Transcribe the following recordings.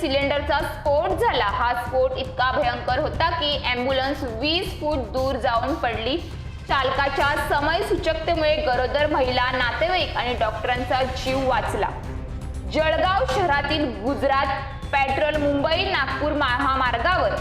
सिलेंडरचा स्फोट झाला. हा स्फोट इतका भयंकर होता की ॲम्ब्युलन्स वीस फूट दूर जाऊन पडली. चालकाच्या समय सूचकतेमुळे गरोदर महिला नातेवाईक आणि डॉक्टरांचा जीव वाचला. जळगाव शहरातील गुजरात पेट्रोल मुंबई नागपूर महामार्गावर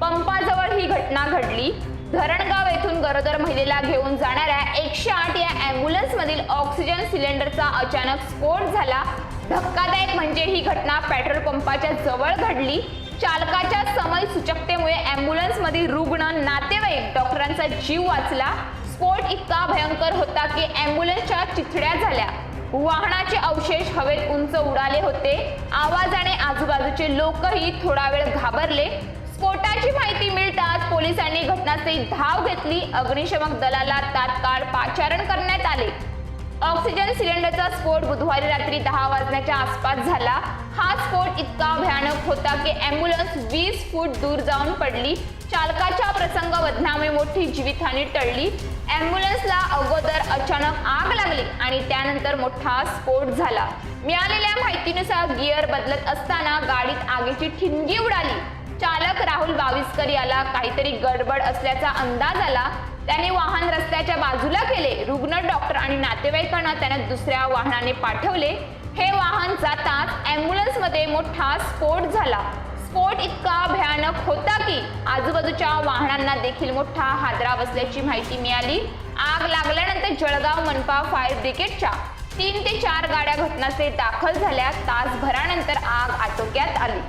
पंपाजवळ ही घटना घडली. धरणगाव येथून गरोदर महिलेला घेऊन जाणाऱ्या एकशे आठ या ॲम्ब्युलन्समधील ऑक्सिजन सिलेंडरचा अचानक स्फोट झाला. धक्कादायक म्हणजे ही घटना पेट्रोल पंपाच्या जवळ घडली. चालकाच्या समय सूचकतेमुळे ऍम्ब्युलन्स मधील रुग्ण नातेवाईक डॉक्टरांचा जीव वाचला. स्फोट इतका भयंकर होता की अँब्युलन्सच्या चिथड्या झाल्या. वाहनाचे अवशेष हवेत उंच उडाले होते. आवाजाने आजूबाजूचे लोकही थोडा वेळ घाबरले. स्फोटाची माहिती मिळताच पोलिसांनी घटनास्थळी धाव घेतली. अग्निशमक दलाला तात्काळ पाचारण ऑक्सिजन सिलेंडरचा स्फोट बुधवारी रात्री दहा वाजण्याच्या आसपास झाला. हा स्फोट इतका भयानक होता की अँब्युलन्स वीस फूट दूर जाऊन पडली. चालकाच्या प्रसंग वधनामुळे मोठी जीवितहानी टळली. अँब्युलन्सला अगोदर अचानक आग लागली आणि त्यानंतर मोठा स्फोट झाला. मिळालेल्या माहितीनुसार गिअर बदलत असताना गाडीत आगीची ठिणगी उडाली. चालक राहुल बाविस्कर याला काहीतरी गडबड असल्याचा अंदाज आला. त्याने वाहन रस्त्याच्या बाजूला केले. रुग्ण डॉक्टर आणि नातेवाईकांना त्याने दुसऱ्या वाहनाने पाठवले. हे वाहन जाताच ॲम्ब्युलन्समध्ये मोठा स्फोट झाला. स्फोट इतका भयानक होता की आजूबाजूच्या वाहनांना देखील मोठा हादरा बसल्याची माहिती मिळाली. आग लागल्यानंतर जळगाव मनपा फायर ब्रिगेडच्या तीन ते चार गाड्या घटनास्थळी दाखल झाल्या. तासभरानंतर आग आटोक्यात आली.